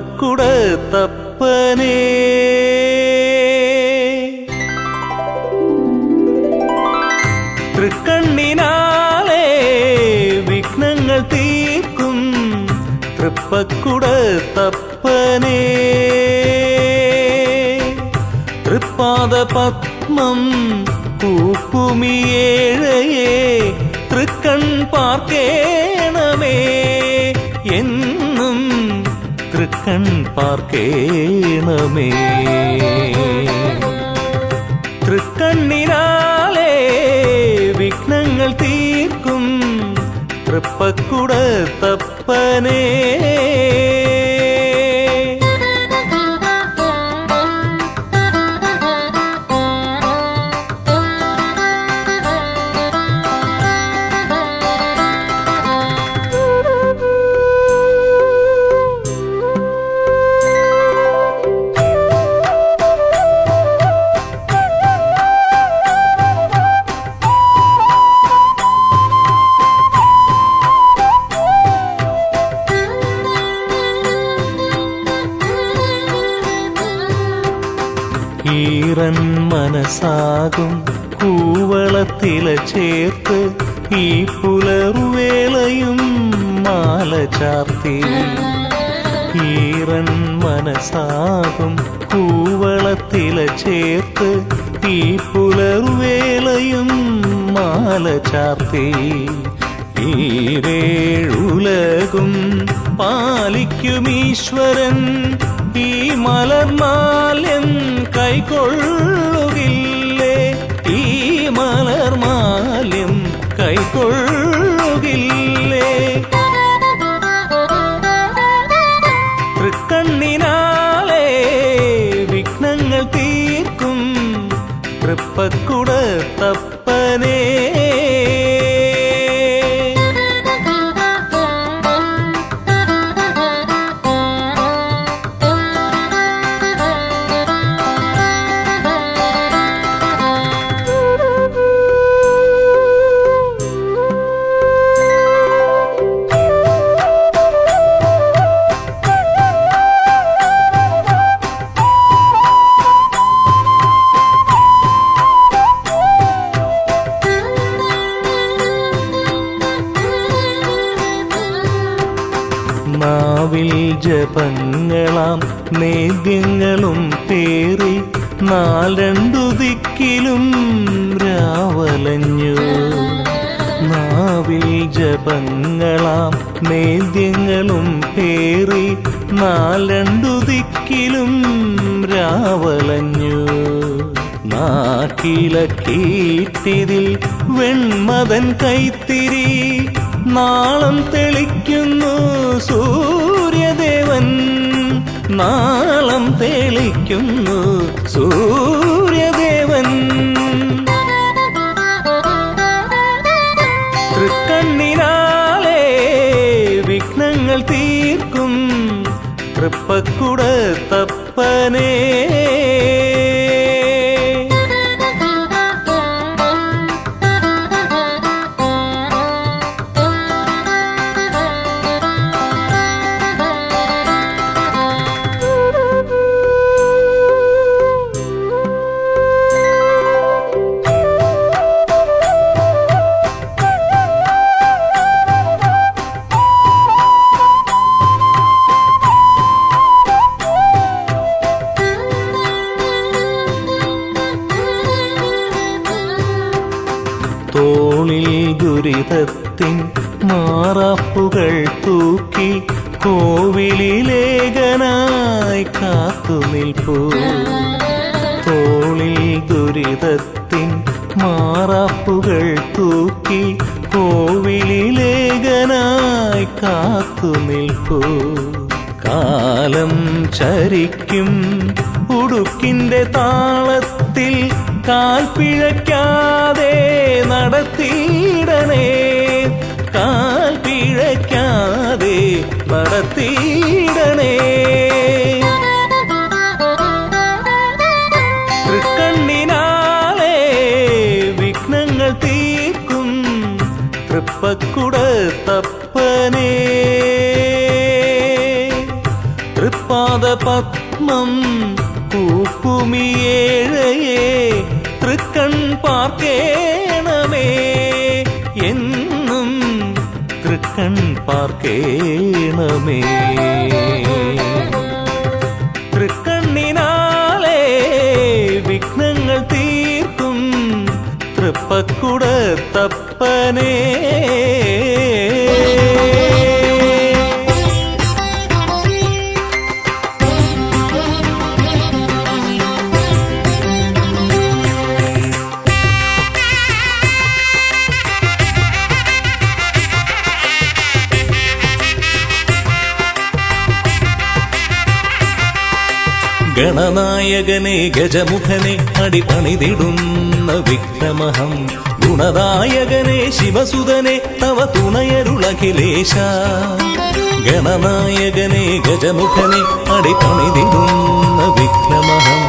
തൃപ്പക്കുട തപ്പനേ തൃക്കണ്ണിനാലേ വിഘ്നങ്ങൾ തീർക്കും തൃപ്പക്കുട തപ്പനേ തൃപ്പാദ പത്മം കൂപ്പുമിയേഴയെ തൃക്കൺ പാർക്കേണമേ എന്നും തൃക്കൺ പാർക്കേണമേ. തൃക്കണ്ണിനാലേ വിഘ്നങ്ങൾ തീർക്കും തൃപ്പക്കുട ഈറൻ മനസ്സാകും കൂവളത്തില ചേർത്ത് ഈ പുലർവേളയും മാല ചാർത്തി. ഈറൻ മനസ്സാകും കൂവളത്തില ചേർത്ത് ഈ പുലർവേളയും മാല ചാർത്തി. ഈരേഴുലകും പാലിക്കും ഈശ്വരൻ ഈ എൻ കൈക്കൊള്ളുകില്ലേ? ഈ എൻ കൈക്കൊള്ളുകില്ലേ? തൃക്കണ്ണിനാലേ വിഘ്നങ്ങൾ തീർക്കും. തൃപ്പക്കുട തപ്പനേ ജപങ്ങളാം നേദ്യങ്ങളും പേറി നാലണ്ടു ദിക്കിലും രാവലഞ്ഞു. നാവിൽ ജപങ്ങളാം നേദ്യങ്ങളും പേറി നാലണ്ടു ദിക്കിലും രാവലഞ്ഞു. നാക്കില കീർത്തിതിൽ വെൺമതൻ കൈത്തിരി നാളം തെളിക്കുന്നു സൂര്യദേവൻ നാളം തെളിക്കുന്നു. സൂര്യദേവൻ ദുരിതത്തിൻ മാറാപ്പുകൾ തൂക്കി കോവിലിലേകനായി കാത്തു നിൽപ്പൂ. തോളിൽ ദുരിതത്തിൻ മാറാപ്പുകൾ തൂക്കി കോവിലിലേകനായി കാത്തു നിൽപ്പൂ. കാലം ചരിക്കും ഉടുക്കിന്റെ താളത്തിൽ കാൽ மகனே கால் பிழைக்காதே மரத்தீடனே. திருக்கண்ணினாலே விக்னங்கள் தீர்க்கும் திருப்பக்குட தப்பனே. திருப்பாத பத்மம் பூக்குமி ஏழையே திருக்கண் பார்க்கே പാർക്കേണമേ. തൃക്കണ്ണിനാലേ വിഘ്നങ്ങൾ തീർക്കും തൃപ്പക്കുട ഗണനായകനെ ഗജമുഖനെ അടിപണിതിടുന്ന വിക്രമഹം ഗുണദായകനെ ശിവസുതനെ തവ തുണയരുളഖിലേശ ഗണനായകനെ ഗജമുഖനെ അടിപണിതിടുന്ന വിക്രമഹം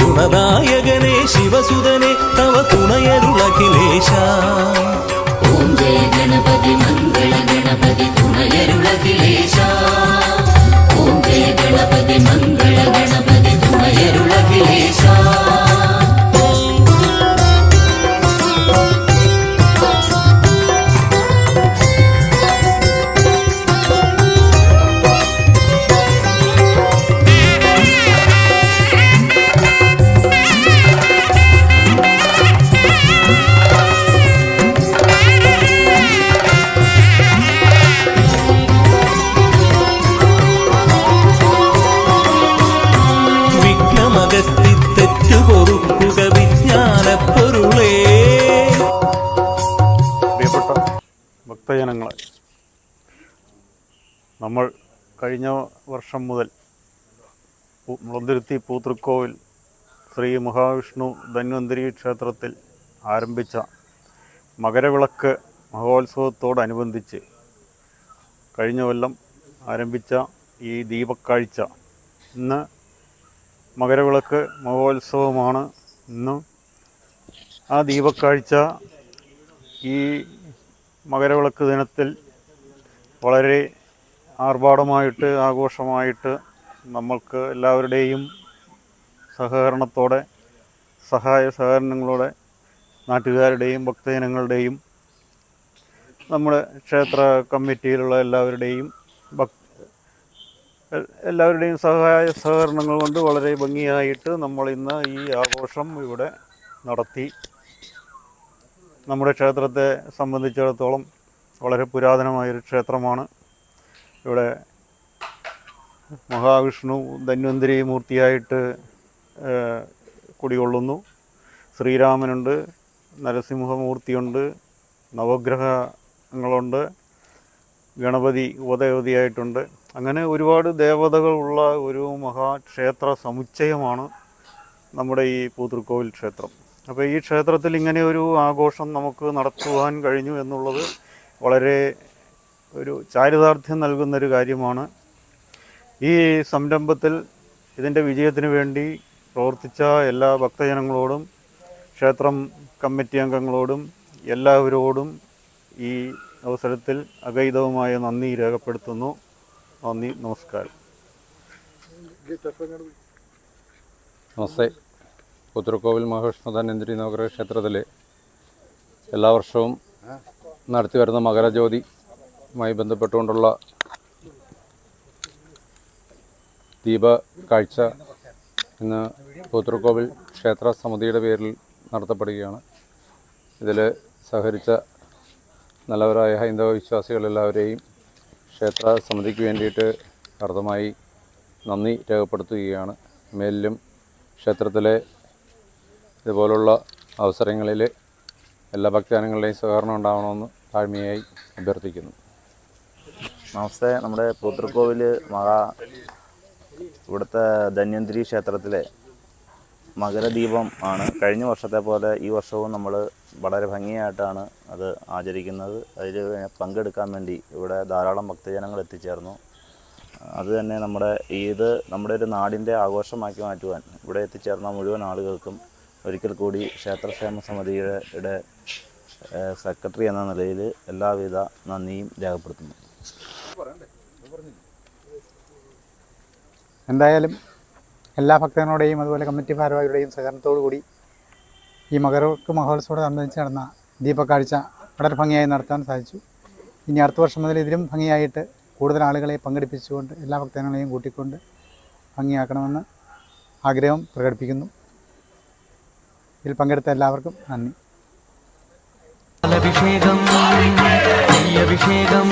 ഗുണദായകനെ ശിവസുതനെ തവ തുണയരുളഖിലേശ ഭക്തജനങ്ങളെ നമ്മൾ കഴിഞ്ഞ വർഷം മുതൽ മുളന്തിരുത്തി പൂതൃക്കോവിൽ ശ്രീ മഹാവിഷ്ണു ധന്വന്തരി ക്ഷേത്രത്തിൽ ആരംഭിച്ച മകരവിളക്ക് മഹോത്സവത്തോടനുബന്ധിച്ച് കഴിഞ്ഞ കൊല്ലം ആരംഭിച്ച ഈ ദീപക്കാഴ്ച ഇന്ന് മകരവിളക്ക് മഹോത്സവമാണ്. ഇന്ന് ആ ദീപക്കാഴ്ച ഈ മകരവിളക്ക് ദിനത്തിൽ വളരെ ആർഭാടമായിട്ട് ആഘോഷമായിട്ട് നമ്മൾക്ക് എല്ലാവരുടെയും സഹകരണത്തോടെ സഹായ സഹകരണങ്ങളോടെ നാട്ടുകാരുടെയും ഭക്തജനങ്ങളുടെയും നമ്മുടെ ക്ഷേത്ര കമ്മിറ്റിയിലുള്ള എല്ലാവരുടെയും ഭക് എല്ലാവരുടെയും സഹായ സഹകരണങ്ങൾ കൊണ്ട് വളരെ ഭംഗിയായിട്ട് നമ്മൾ ഇന്ന് ഈ ആഘോഷം ഇവിടെ നടത്തി നമ്മുടെ ക്ഷേത്രത്തെ സംബന്ധിച്ചിടത്തോളം വളരെ പുരാതനമായൊരു ക്ഷേത്രമാണ്. ഇവിടെ മഹാവിഷ്ണു ധന്വന്തരി മൂർത്തിയായിട്ട് കുടികൊള്ളുന്നു. ശ്രീരാമനുണ്ട് നരസിംഹമൂർത്തിയുണ്ട് നവഗ്രഹങ്ങളുണ്ട് ഗണപതി ഉപദേവതിയായിട്ടുണ്ട് അങ്ങനെ ഒരുപാട് ദേവതകളുള്ള ഒരു മഹാക്ഷേത്ര സമുച്ചയമാണ് നമ്മുടെ ഈ പൂതൃക്കോവിൽ ക്ഷേത്രം. അപ്പോൾ ഈ ക്ഷേത്രത്തിൽ ഇങ്ങനെ ഒരു ആഘോഷം നമുക്ക് നടത്തുവാൻ കഴിഞ്ഞു എന്നുള്ളത് വളരെ ഒരു ചാരിതാർത്ഥ്യം നൽകുന്നൊരു കാര്യമാണ്. ഈ സംരംഭത്തിൽ ഇതിന്റെ വിജയത്തിന് വേണ്ടി പ്രവർത്തിച്ച എല്ലാ ഭക്തജനങ്ങളോടും ക്ഷേത്രം കമ്മിറ്റി അംഗങ്ങളോടും എല്ലാവരോടും ഈ അവസരത്തിൽ അഗൈതവുമായ നന്ദി രേഖപ്പെടുത്തുന്നു. നന്ദി നമസ്കാരം. നമസ്തേ. പുത്രക്കോവിൽ മഹാവിഷ്ണു ധന്വന്തരി നഗര ക്ഷേത്രത്തിൽ എല്ലാ വർഷവും നടത്തി വരുന്ന മകരജ്യോതിയുമായി ബന്ധപ്പെട്ടുകൊണ്ടുള്ള ദീപ കാഴ്ച ഇന്ന് പുത്രക്കോവിൽ ക്ഷേത്ര സമിതിയുടെ പേരിൽ നടത്തപ്പെടുകയാണ്. ഇതിൽ സഹകരിച്ച നല്ലവരായ ഹൈന്ദവ വിശ്വാസികളെല്ലാവരെയും ക്ഷേത്ര സമിതിക്ക് വേണ്ടിയിട്ട് അർത്ഥമായി നന്ദി രേഖപ്പെടുത്തുകയാണ്. മേലിലും ക്ഷേത്രത്തിലെ ഇതുപോലുള്ള അവസരങ്ങളിൽ എല്ലാ ഭക്തജനങ്ങളുടെയും സഹകരണം ഉണ്ടാവണമെന്ന് താഴ്മയായി അഭ്യർത്ഥിക്കുന്നു. നമസ്തേ. നമ്മുടെ പൂത്തൃക്കോവിൽ മഹാ ഇവിടുത്തെ ധന്വന്തിരി ക്ഷേത്രത്തിലെ മകരദീപം ആണ്. കഴിഞ്ഞ വർഷത്തെ പോലെ ഈ വർഷവും നമ്മൾ വളരെ ഭംഗിയായിട്ടാണ് അത് ആചരിക്കുന്നത്. അതിൽ പങ്കെടുക്കാൻ വേണ്ടി ഇവിടെ ധാരാളം ഭക്തജനങ്ങൾ എത്തിച്ചേർന്നു. അത് തന്നെ നമ്മുടെ ഇത് നമ്മുടെ ഒരു നാടിന്റെ ആഘോഷമാക്കി മാറ്റുവാൻ ഇവിടെ എത്തിച്ചേർന്ന മുഴുവൻ ആളുകൾക്കും ഒരിക്കൽ കൂടി ക്ഷേത്രക്ഷേമ സമിതിയുടെ സെക്രട്ടറി എന്ന നിലയിൽ എല്ലാവിധ നന്ദിയും രേഖപ്പെടുത്തുന്നു. എന്തായാലും എല്ലാ ഭക്തനോടെയും അതുപോലെ കമ്മിറ്റി ഭാരവാഹികളുടെയും സഹകരണത്തോടു കൂടി ഈ മകരവിളക്ക് മഹോത്സവത്തോടനുബന്ധിച്ച് നടന്ന ദീപക്കാഴ്ച വളരെ ഭംഗിയായി നടത്താൻ സാധിച്ചു. ഇനി അടുത്ത വർഷം മുതൽ ഇതിലും ഭംഗിയായിട്ട് കൂടുതൽ ആളുകളെ പങ്കെടുപ്പിച്ചുകൊണ്ട് എല്ലാ ഭക്തജനങ്ങളെയും കൂട്ടിക്കൊണ്ട് ഭംഗിയാക്കണമെന്ന് ആഗ്രഹം പ്രകടിപ്പിക്കുന്നു. ഇതിൽ പങ്കെടുത്ത എല്ലാവർക്കും നന്ദി. അഭിഷേകം അഭിഷേകം.